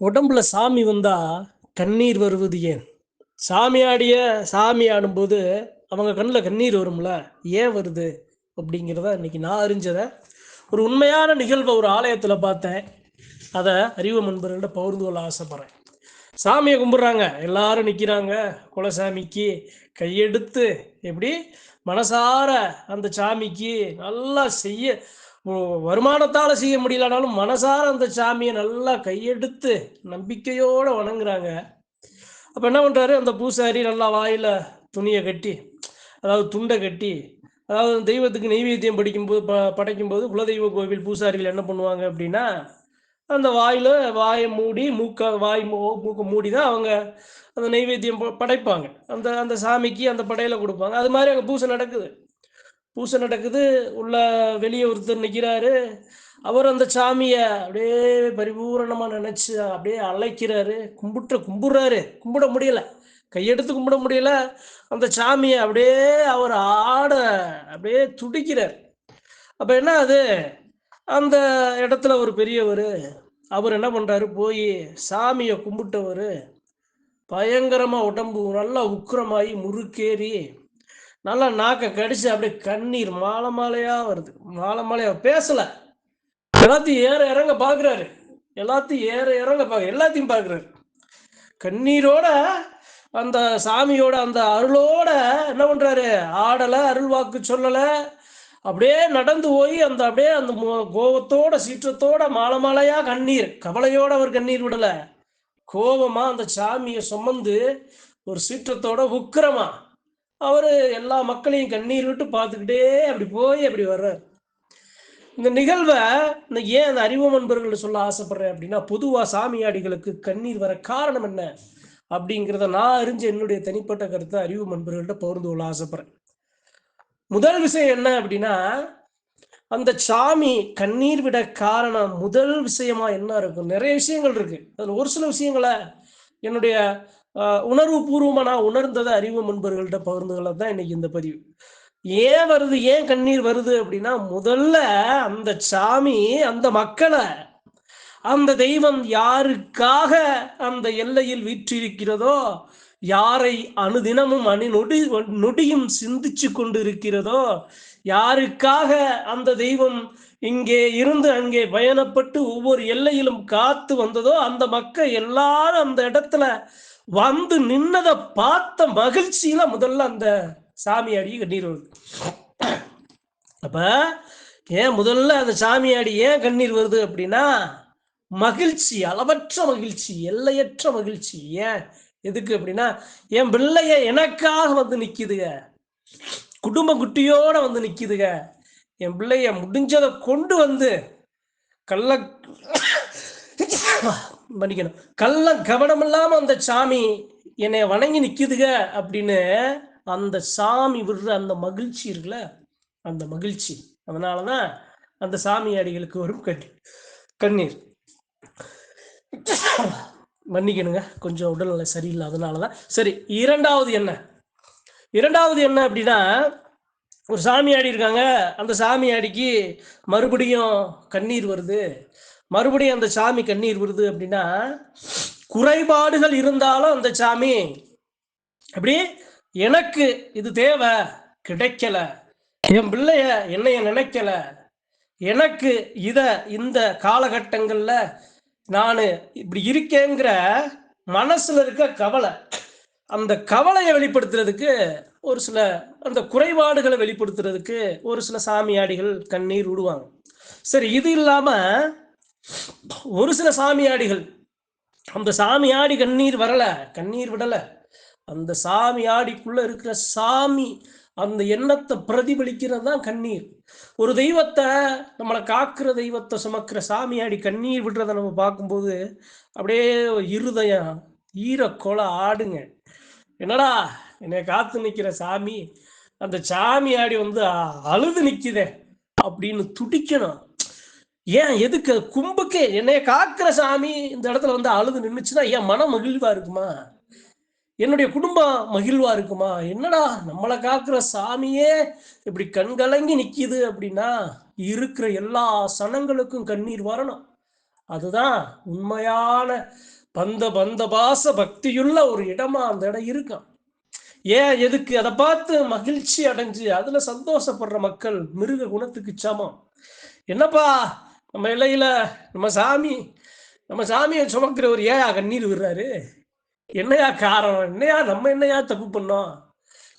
உடம்புல சாமி வந்தா கண்ணீர் வருவது ஏன்? சாமி ஆடிய சாமி ஆடும்போது அவங்க கண்ணில் கண்ணீர் வரும்ல ஏன் வருது? அப்படிங்கிறத இன்னைக்கு நான் அறிஞ்சதை ஒரு உண்மையான நிகழ்வை ஒரு ஆலயத்தில் பார்த்தேன். அதை அறிவு நண்பர்கள்ட்ட பகிர்ந்து கொள்ள ஆசைப்பட்றேன். சாமியை கும்பிட்றாங்க. எல்லாரும் நிற்கிறாங்க குலசாமிக்கு கையெடுத்து எப்படி மனசார அந்த சாமிக்கு நல்லா செய்ய வருமானத்தால செய்ய முடியலனாலும் மனசார அந்த சாமியை நல்லா கையெடுத்து நம்பிக்கையோட வணங்குறாங்க. அப்போ என்ன பண்ணுறாரு அந்த பூசாரி நல்லா வாயில் துணியை கட்டி அதாவது துண்டை கட்டி அதாவது தெய்வத்துக்கு நெய்வேத்தியம் படிக்கும்போது ப படைக்கும்போது குலதெய்வ கோவில் பூசாரிகள் என்ன பண்ணுவாங்க அப்படின்னா அந்த வாயில் வாயை மூடி மூக்க வாய் மூ மூக்க மூடி தான் அவங்க அந்த நெய்வேத்தியம் ப- படைப்பாங்க. அந்த அந்த சாமிக்கு அந்த படையில கொடுப்பாங்க. அது மாதிரி அங்கே பூசை நடக்குது. பூசை நடக்குது உள்ள வெளியே ஒருத்தர் நிற்கிறாரு அவர் அந்த சாமியை அப்படியே பரிபூரணமாக நினச்சி அப்படியே அழைக்கிறாரு. கும்பிட்டு கும்பிட்றாரு. கும்பிட முடியல. கையெடுத்து கும்பிட முடியல. அந்த சாமியை அப்படியே அவர் ஆட அப்படியே துடிக்கிறார். அப்போ என்ன அது? அந்த இடத்துல ஒரு பெரியவர் அவர் என்ன பண்ணுறாரு போய் சாமியை கும்பிட்டவர் பயங்கரமாக உடம்பு நல்லா உக்கிரமாகி முறுக்கேறி நல்லா நாக்கை கடிச்சு அப்படியே கண்ணீர் மாலை மாலையா வருது. மாலை மாலையா பேசல. எல்லாத்தையும் ஏற இறங்க பார்க்குறாரு எல்லாத்தையும் ஏற இறங்க பார்க்க எல்லாத்தையும் பார்க்குறாரு கண்ணீரோட அந்த சாமியோட அந்த அருளோட என்ன பண்றாரு? ஆடலை அருள் வாக்கு சொல்லலை. அப்படியே நடந்து போய் அந்த அப்படியே அந்த கோபத்தோட கோவத்தோட சீற்றத்தோட மாலை மாலையா கண்ணீர் கவலையோட அவர் கண்ணீர் விடல. கோபமா அந்த சாமியை சுமந்து ஒரு சீற்றத்தோட உக்கிரமா அவர் எல்லா மக்களையும் கண்ணீர் விட்டு பார்த்துக்கிட்டே அப்படி போய் அப்படி வர்றார். இந்த நிகழ்வை இந்த ஏன் அந்த அறிவு நண்பர்கள் சொல்ல ஆசைப்படுறேன் அப்படின்னா பொதுவாக சாமியாடிகளுக்கு கண்ணீர் வர காரணம் என்ன அப்படிங்கிறத நான் அறிஞ்ச என்னுடைய தனிப்பட்ட கருத்தை அறிவு நண்பர்கள்ட்ட பகிர்ந்து கொள்ள ஆசைப்படுறேன். முதல் விஷயம் என்ன அப்படின்னா அந்த சாமி கண்ணீர் விட காரணம் முதல் விஷயமா என்ன இருக்கும்? நிறைய விஷயங்கள் இருக்கு. அதில் ஒரு சில விஷயங்களை என்னுடைய உணர்வு பூர்வமா நான் உணர்ந்ததை அறிவு முன்பர்கள்ட்ட பகிர்ந்துகளை தான் இன்னைக்கு இந்த பதிவு. ஏன் வருது ஏன் கண்ணீர் வருது அப்படின்னா முதல்ல அந்த சாமி அந்த மக்களை அந்த தெய்வம் யாருக்காக அந்த எல்லையில் வீற்றிருக்கிறதோ யாரை அனுதினமும் அணி நொடி நொடியும் சிந்திச்சு கொண்டு இருக்கிறதோ யாருக்காக அந்த தெய்வம் இங்கே இருந்து அங்கே பயணப்பட்டு ஒவ்வொரு எல்லையிலும் காத்து வந்ததோ அந்த மக்கள் எல்லாரும் அந்த இடத்துல வந்து நின்னதை பார்த்த மகிழ்ச்சியில முதல்ல அந்த சாமியாடி கண்ணீர் வருது. அப்ப ஏன் முதல்ல அந்த சாமியாடி ஏன் கண்ணீர் வருது அப்படின்னா மகிழ்ச்சி அளவற்ற மகிழ்ச்சி எல்லையற்ற மகிழ்ச்சி. ஏன்? எதுக்கு அப்படின்னா என் பிள்ளைய எனக்காக வந்து நிக்குதுங்க. குடும்ப குட்டியோட வந்து நிக்குதுங்க. என் பிள்ளைய முடிஞ்சதை கொண்டு வந்து கள்ள பண்ணிக்கணும் கள்ள கவனம் இல்லாம அந்த சாமி என்னை வணங்கி நிக்குதுக அப்படின்னு அந்த சாமி விடுற அந்த மகிழ்ச்சி இருக்குல்ல அந்த மகிழ்ச்சி. அதனாலதான் அந்த சாமி அடிகளுக்கு வரும் கண்ணீர் கண்ணீர். மன்னிக்கணுங்க. கொஞ்சம் உடல்நிலை சரியில்லை அதனால தான் சரி இரண்டாவது என்ன இரண்டாவது என்ன அப்படின்னா ஒரு சாமி ஆடி இருக்காங்க. அந்த சாமி ஆடிக்கு மறுபடியும் கண்ணீர் வருது. மறுபடியும் அந்த சாமி கண்ணீர் விடுது அப்படின்னா குறைபாடுகள் இருந்தாலும் அந்த சாமி அப்படி எனக்கு இது தேவை கிடைக்கல. என் பிள்ளைய என்னைய நினைக்கல. எனக்கு இத இந்த காலகட்டங்கள்ல நான் இப்படி இருக்கேங்கிற மனசுல இருக்க கவலை அந்த கவலையை வெளிப்படுத்துறதுக்கு ஒரு சில அந்த குறைபாடுகளை வெளிப்படுத்துறதுக்கு ஒரு சில சாமியாடிகள் கண்ணீர் விடுவாங்க. சரி இது இல்லாம ஒரு சில சாமியாடிகள் அந்த சாமியாடி கண்ணீர் வரல கண்ணீர் விடல. அந்த சாமியாடிக்குள்ள இருக்கிற சாமி அந்த எண்ணத்தை பிரதிபலிக்கிறது தான் கண்ணீர். ஒரு தெய்வத்தை நம்மளை காக்குற தெய்வத்தை சுமக்கிற சாமியாடி கண்ணீர் விடுறதை நம்ம பார்க்கும்போது அப்படியே இருதயம் ஈரக்கொலை ஆடுங்க. என்னடா என்னை காத்து நிற்கிற சாமி அந்த சாமியாடி வந்து அழுது நிற்கிதே அப்படின்னு துடிக்கணும். ஏன் எதுக்கு? கும்புக்கு என்னைய காக்கிற சாமி இந்த இடத்துல வந்து அழுது நின்றுச்சுன்னா ஏன் மனம் மகிழ்வா இருக்குமா? என்னுடைய குடும்பம் மகிழ்வா இருக்குமா? என்னடா நம்மளை காக்கிற சாமியே இப்படி கண்கலங்கி நிக்கிது அப்படின்னா இருக்கிற எல்லா சனங்களுக்கும் கண்ணீர் வரணும். அதுதான் உண்மையான பந்த பந்த பாச பக்தியுள்ள ஒரு இடமா அந்த இடம் இருக்கும். ஏன் எதுக்கு? அதை பார்த்து மகிழ்ச்சி அடைஞ்சு அதுல சந்தோஷப்படுற மக்கள் மிருக குணத்துக்கு சமம். என்னப்பா நம்ம இலையில நம்ம சாமி நம்ம சாமியை சுமக்கிறவர் ஏயா கண்ணீர் விடுறாரு? என்னையா காரணம்? என்னையா நம்ம என்னையா தப்பு பண்ணோம்?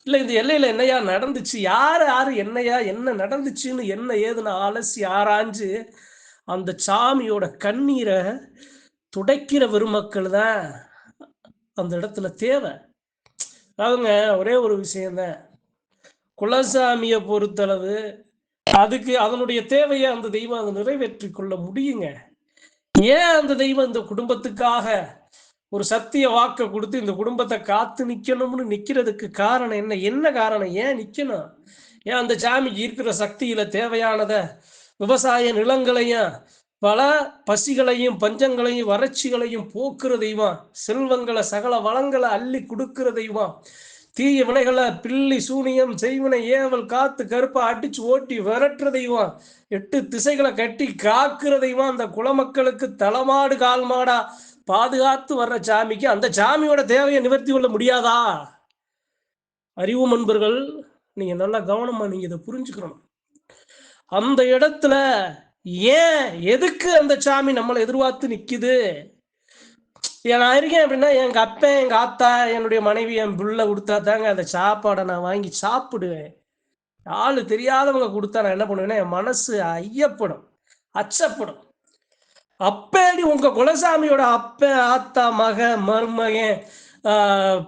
இல்லை இந்த எல்லையில என்னையா நடந்துச்சு? யார் யார் என்னையா என்ன நடந்துச்சுன்னு என்ன ஏதுன்னு அலசி ஆராய்ஞ்சு அந்த சாமியோட கண்ணீரை துடைக்கிற பெருமக்கள் தான் அந்த இடத்துல தேவை. அவங்க ஒரே ஒரு விஷயம்தான். குலசாமியை பொறுத்தளவு அதுக்கு அதனுடைய தேவையை அந்த தெய்வம் அதை நிறைவேற்றி கொள்ள முடியுங்க. ஏன் அந்த தெய்வம் இந்த குடும்பத்துக்காக ஒரு சத்திய வாக்க கொடுத்து இந்த குடும்பத்தை காத்து நிக்கணும்னு நிக்கிறதுக்கு காரணம் என்ன? என்ன காரணம்? ஏன் நிக்கணும்? ஏன் அந்த சாமிக்கு இருக்கிற சக்தியில தேவையானத விவசாய நிலங்களையும் பல பசிகளையும் பஞ்சங்களையும் வறட்சிகளையும் போக்குற தெய்வம் செல்வங்களை சகல வளங்களை அள்ளி கொடுக்கிற தெய்வம் தீய வினைகளை பில்லி சூனியம் செய்வினை ஏவல் காத்து கருப்பை அடிச்சு ஓட்டி விரட்டுற தெய்வம் எட்டு திசைகளை கட்டி காக்குற தெய்வம் அந்த குலமக்களுக்கு தலைமாடு கால்மாடா பாதுகாத்து வர்ற சாமிக்கு அந்த சாமியோட தேவையை நிவர்த்தி கொள்ள முடியாதா? அறிவு நண்பர்கள் நீங்க நல்லா கவனமா நீங்க இதை புரிஞ்சுக்கணும். அந்த இடத்துல ஏன் எதுக்கு அந்த சாமி நம்மளை எதிர்பார்த்து நிக்குது? நான் இருக்கேன் அப்படின்னா எங்க அப்பன் எங்க ஆத்தா என்னுடைய மனைவி என் புள்ள கொடுத்தா தாங்க அந்த சாப்பாடை நான் வாங்கி சாப்பிடுவேன். ஆளு தெரியாதவங்க கொடுத்தா நான் என்ன பண்ணுவேன்னா என் மனசு ஐயப்படும் அச்சப்படும். அப்பேடி உங்க குலசாமியோட அப்ப ஆத்தா மக மருமகன்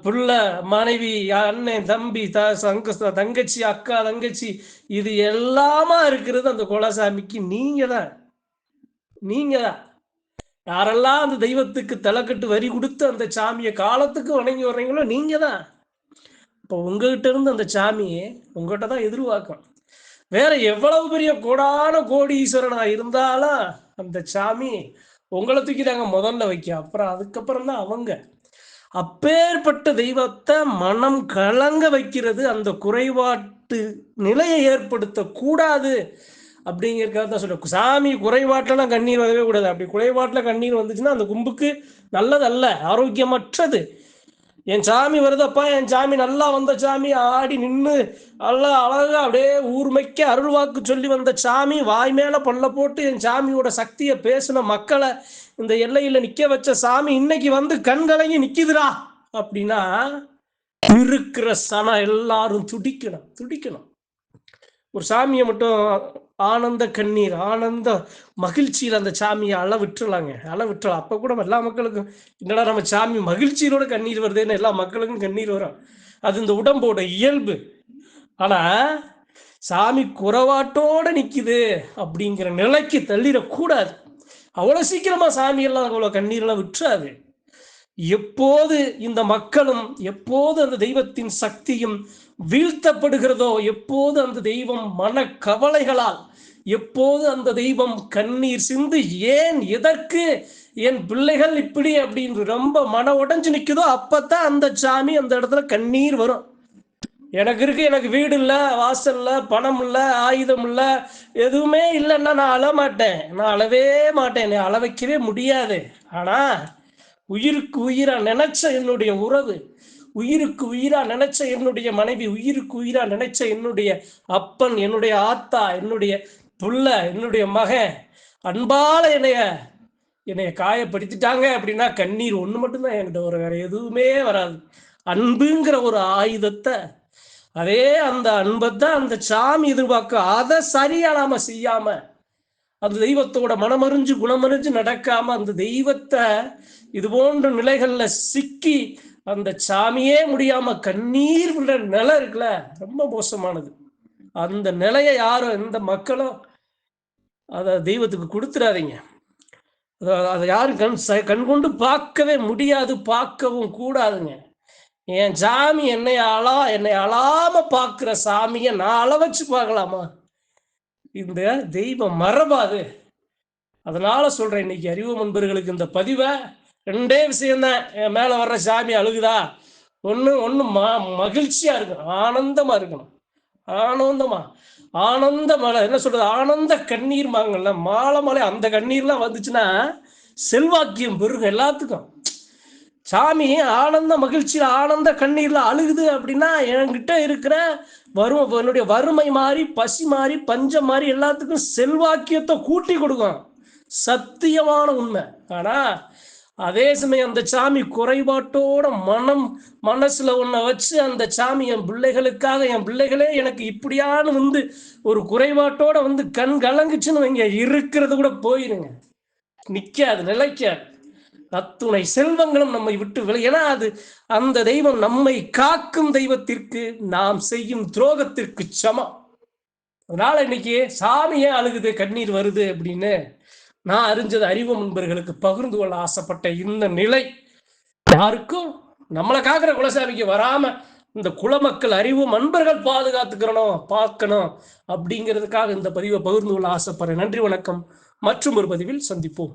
புள்ள மனைவி அண்ணன் தம்பி த சங்க தங்கச்சி அக்கா தங்கச்சி இது எல்லாமா இருக்கிறது அந்த குலசாமிக்கு நீங்க தான் நீங்க தான் யாரெல்லாம் அந்த தெய்வத்துக்கு தலைக்கட்டு வரி கொடுத்து அந்த சாமியை காலத்துக்கு வணங்கி வர்றீங்களோ நீங்க தான் இப்போ உங்ககிட்ட இருந்து அந்த சாமி உங்ககிட்ட தான் எதிர்பார்க்கும் வேற எவ்வளவு பெரிய கோடான கோடீஸ்வரனா இருந்தாலும் அந்த சாமி உங்களை தூக்கி தாங்க முதல்ல வைக்க அப்புறம் அதுக்கப்புறம் தான் அவங்க. அப்பேற்பட்ட தெய்வத்தை மனம் கலங்க வைக்கிறது அந்த குறைபாட்டு நிலையை ஏற்படுத்த கூடாது அப்படிங்கிறதுக்காக தான் சொல்றேன். சாமி குறைபாட்டெல்லாம் கண்ணீர் வரவே கூடாது. அப்படி குறைபாட்டில் கண்ணீர் வந்துச்சுன்னா அந்த கும்புக்கு நல்லதல்ல ஆரோக்கியமற்றது. என் சாமி வருதப்பா என் சாமி நல்லா வந்த சாமி ஆடி நின்று நல்லா அழகா அப்படியே ஊர்மைக்க அருள்வாக்கு சொல்லி வந்த சாமி வாய் மேல பல்ல போட்டு என் சாமியோட சக்தியை பேசின மக்களை இந்த எல்லையில நிக்க வச்ச சாமி இன்னைக்கு வந்து கண்கலங்கி நிக்குதுடா அப்படின்னா இருக்கிற சனம் எல்லாரும் துடிக்கணும் துடிக்கணும். ஒரு சாமியை மட்டும் ஆனந்த கண்ணீர் ஆனந்த மகிழ்ச்சியில் அந்த சாமியை அள விட்டுறலாங்க. அள விட்டுறலாம். அப்போ கூட எல்லா மக்களுக்கும் என்னடா நம்ம சாமி மகிழ்ச்சியோட கண்ணீர் வருதுன்னு எல்லா மக்களுக்கும் கண்ணீர் வரும். அது இந்த உடம்போட இயல்பு. ஆனால் சாமி குறவாட்டோட நிற்கிது அப்படிங்கிற நிலைக்கு தள்ளிடக்கூடாது. அவ்வளோ சீக்கிரமாக சாமியெல்லாம் அவ்வளோ கண்ணீரெல்லாம் விட்டுறாது. எப்போது இந்த மக்களும் எப்போது அந்த தெய்வத்தின் சக்தியும் வீழ்த்தப்படுகிறதோ எப்போது அந்த தெய்வம் மன கவலைகளால் எப்போது அந்த தெய்வம் கண்ணீர் சிந்து ஏன் எதற்கு என் பிள்ளைகள் இப்படி அப்படின்னு ரொம்ப மன உடஞ்சு நிற்குதோ அப்பத்தான் அந்த சாமி அந்த இடத்துல கண்ணீர் வரும். எனக்கு இருக்கு எனக்கு வீடு இல்லை வாசல் இல்லை பணம் இல்லை ஆயுதம் இல்லை எதுவுமே இல்லைன்னா நான் அழ மாட்டேன். நான் அழவே மாட்டேன் என்னை அழ வைக்கவே முடியாது. ஆனா உயிருக்கு உயிரா நினைச்ச என்னுடைய உறவு உயிருக்கு உயிரா நினைச்ச என்னுடைய மனைவி உயிருக்கு உயிரா நினைச்ச என்னுடைய அப்பன் என்னுடைய ஆத்தா என்னுடைய புள்ள என்னுடைய மகன் அன்பால என்னைய என்னைய காயப்படுத்திட்டாங்க அப்படின்னா கண்ணீர் ஒண்ணு மட்டும்தான் என்கிட்ட வரும். வேற எதுவுமே வராது. அன்புங்கிற ஒரு ஆயுதத்தை அதே அந்த அன்பை தான் அந்த சாமி எதிர்பார்க்க அதை சரியா நாம செய்யாம அந்த தெய்வத்தோட மனமறிஞ்சு குணமறிஞ்சு நடக்காம அந்த தெய்வத்தை இது போன்ற நிலைகள்ல சிக்கி அந்த சாமியே முடியாம கண்ணீர் விடுற நிலை இருக்குல்ல? ரொம்ப மோசமானது. அந்த நிலையை யாரும் எந்த மக்களும் அதை தெய்வத்துக்கு கொடுத்துடாதீங்க அதை- அதை யாரும் கண் ச- கண்கொண்டு பார்க்கவே முடியாது பார்க்கவும் கூடாதுங்க. என் சாமி என்னை அழா என்னை அழாம பார்க்குற சாமியை நான் அள வச்சு பார்க்கலாமா? இந்த தெய்வம் மரபாது. அதனால சொல்றேன் இன்னைக்கு அறிவு நண்பர்களுக்கு இந்த பதிவை ரெண்டே விஷயம்தான் என் மேலே வர்ற சாமி அழுகுதா? ஒன்று ஒன்று மா மகிழ்ச்சியாக இருக்கணும். ஆனந்தமாக இருக்கணும். ஆனந்தமா. ஆனந்த மலை என்ன சொல்றது? ஆனந்த கண்ணீர் மாங்கல்ல மாலை மலை அந்த கண்ணீர்லாம் வந்துச்சுன்னா செல்வாக்கியம் பெருகும் எல்லாத்துக்கும். சாமி ஆனந்த மகிழ்ச்சியில் ஆனந்த கண்ணீர்ல அழுகுது அப்படின்னா என்கிட்ட இருக்கிற வறுமை என்னுடைய வறுமை மாறி பசி மாறி பஞ்சம் மாறி எல்லாத்துக்கும் செல்வாக்கியத்தை கூட்டி கொடுக்கும். சத்தியமான உண்மை. ஆனால் அதே சமயம் அந்த சாமி குறைபாட்டோட மனம் மனசுல ஒன்ன வச்சு அந்த சாமி என் பிள்ளைகளுக்காக என் பிள்ளைகளே எனக்கு இப்படியான்னு வந்து ஒரு குறைபாட்டோட வந்து கண் கலங்குச்சுன்னு வைங்க இருக்கிறது கூட போயிருங்க. நிக்காது நிலைக்காது. அத்துணை செல்வங்களும் நம்மை விட்டு விலை ஏன்னா அது அந்த தெய்வம் நம்மை காக்கும் தெய்வத்திற்கு நாம் செய்யும் துரோகத்திற்கு சமம். அதனால இன்னைக்கு சாமியே அழுகுது கண்ணீர் வருது அப்படின்னு நான் அறிஞ்சது அறிவு நண்பர்களுக்கு பகிர்ந்து கொள்ள ஆசைப்பட்ட இந்த நிலை. யாருக்கும் நம்மளை காக்கிற குலசாமிக்கு வராம இந்த குலமக்கள் அறிவு நண்பர்கள் பாதுகாத்துக்கிறணும் பார்க்கணும் அப்படிங்கிறதுக்காக இந்த பதிவை பகிர்ந்து கொள்ள ஆசைப்படுறேன். நன்றி வணக்கம். மற்றும் ஒரு பதிவில் சந்திப்போம்.